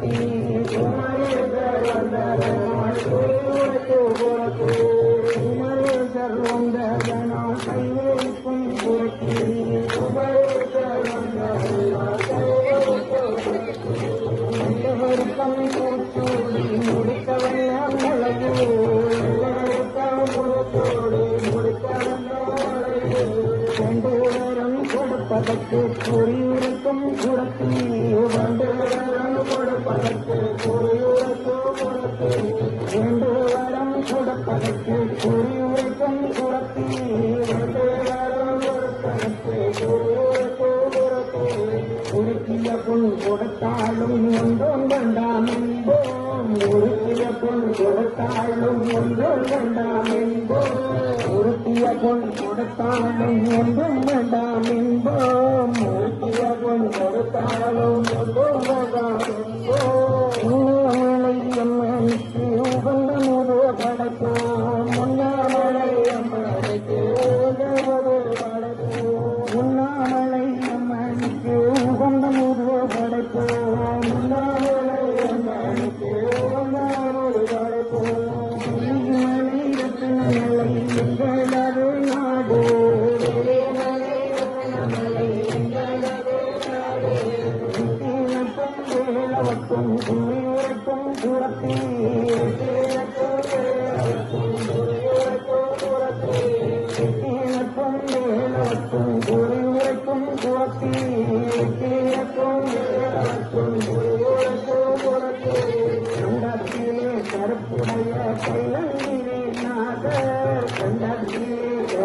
Thank you. கொடுப்பதற்கு குறியிருக்கும் குடத்தில் வந்து வரம் கொடுப்பதற்கு குறியிருக்கும் குடத்தி ரெண்டு வரம் கொடுப்பதற்கு குறியிருக்கும் குடத்தில் வந்து வரம் கொடுப்பதற்கு குறியிருக்கும் குடத்தி உருக்கிய பொன் கொடுத்தாலும் ஒன்றும் வேண்டாம் என்போம் உருக்கிய பொன் கொடுத்தாலும் ஒன்றும் வேண்டாம் என்போம். உருக்கிய பொன் கொடுத்தாலும் ஒன்றும் வேண்டாம் என்போம் உருக்கிய பொன் கொடுத்தாலும் ஒன்றும் வேண்டாம்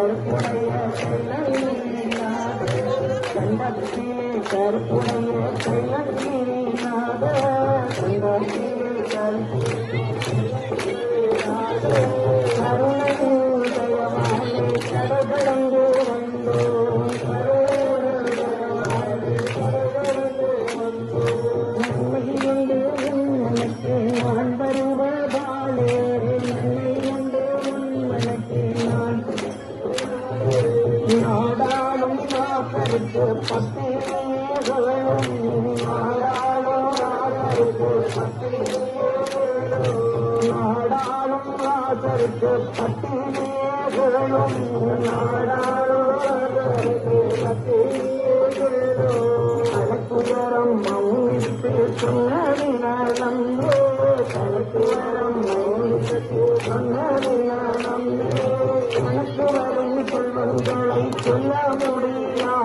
கருப்புடைய கைலங்கிரி நாத கண்டத்திலே கருப்புடைய கைலங்கிரி நாத நாடாளும் காப்பருக்கு பத்திரிகைகளும் காப்பருக்கு நாடாளும் காப்பருக்கு பத்திரிகைகளும் நாடாளும் காப்பருக்கு பத்திரிகைகளும் கலக்குயரம் மௌனித்து சொன்னதினாலம் கலக்குயரம் மௌனித்து சொன்னதினாலம் கணக்கு வரும் சொல்ல முடியாது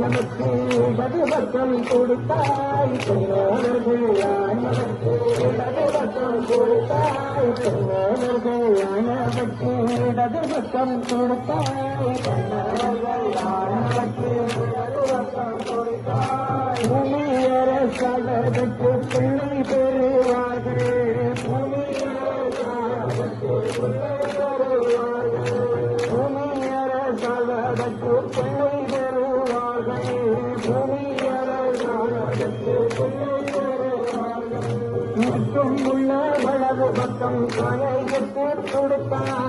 நமக்கு இடது பக்கம் கொடுத்தாய் சொன்னவர்கள் யான் நமக்கு இடது பக்கம் கொடுத்தாய் சொன்னவர்கள் யான் நமக்கு இடது பக்கம் கொடுத்தாய் சொன்னவர்கள் யான் நமக்கு இடது பக்கம் கொடுத்தாய் பூமியர சகதற்கு பிள்ளை பெறுவார்கள் பூமியர சகதற்கு பிள்ளை பெறுவார்கள் உள்ள வளவு பக்கம் கலையத்து கொடுத்தார்